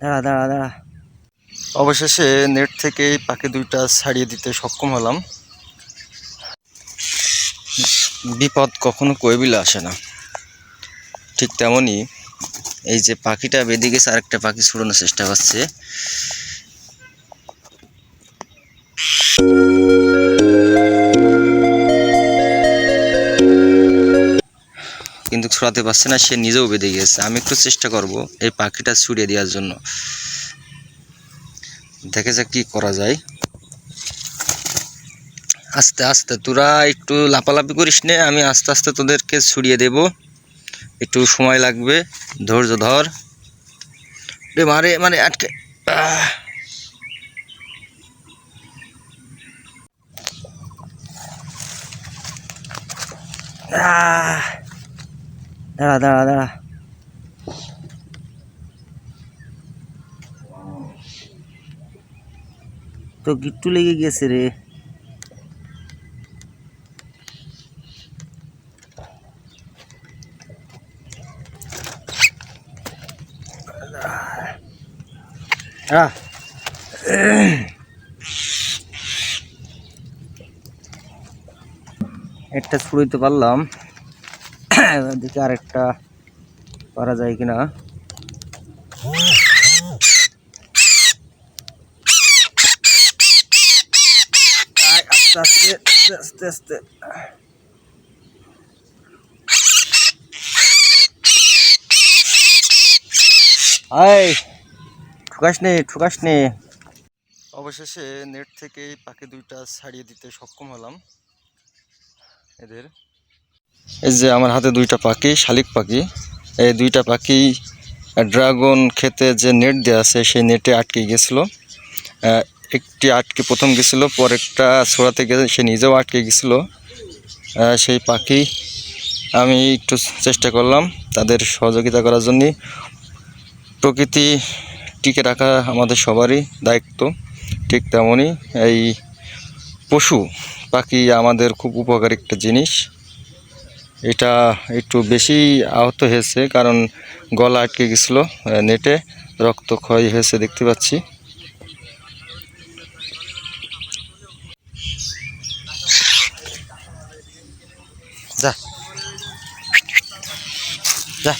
দাঁড়া দাঁড়া দাঁড়া। অবশেষে নেট থেকে পাখি দুইটা ছাড়িয়ে দিতে সক্ষম হলাম। বিপদ কখনো কইবিলে আসে না। ঠিক তেমনই এই যে পাখিটা গেছে আরেকটা পাখি ছুড়ানোর চেষ্টা করছে কিন্তু ছড়াতে পারছে না, সে নিজেও বেঁধে গেছে আমি একটু চেষ্টা করব এই পাখিটা ছুড়িয়ে দেওয়ার জন্য। দেখে যাক কি করা যায়। আস্তে আস্তে, তোরা একটু লাপালাপি করিস নে, আমি আস্তে আস্তে তোদেরকে ছুড়িয়ে দেব। একটু সময় লাগবে, ধৈর্য ধর। রে মারে মানে আটকে। আহ! দাঁড়া দাঁড়া দাঁড়া। তো গিট্টু লেগে গেছে রে। আহ একটা ছুড়াইতে পারলাম। দেখি আরেকটা করা যায় কিনা? আস্তে আস্তে আস্তে আয় অবশেষে নেট থেকে পাখি দুইটা ছাড়িয়ে দিতে সক্ষম হলাম এদের। এই যে আমার হাতে দুইটা পাখি, শালিক পাখি। এই দুইটা পাখি ড্রাগন খেতে যে নেট দেওয়া আছে, সেই নেটে আটকে গেছিল। একটি আটকে প্রথম গেছিল, পরেরটা ছোড়াতে গেছে, সে নিজেও আটকে গেছিল। সেই পাখি আমি একটু চেষ্টা করলাম তাদের সহযোগিতা করার জন্য। প্রকৃতি টিকে রাখা আমাদের সবারই দায়িত্ব, ঠিক তেমনই। এই পশু পাখি আমাদের খুব উপকারী একটা জিনিস। এটা একটু বেশি আহত হয়েছে কারণ গলা আটকে গেছিল নেটে রক্ত ক্ষয় হয়েছে দেখতে পাচ্ছি। যা। যা।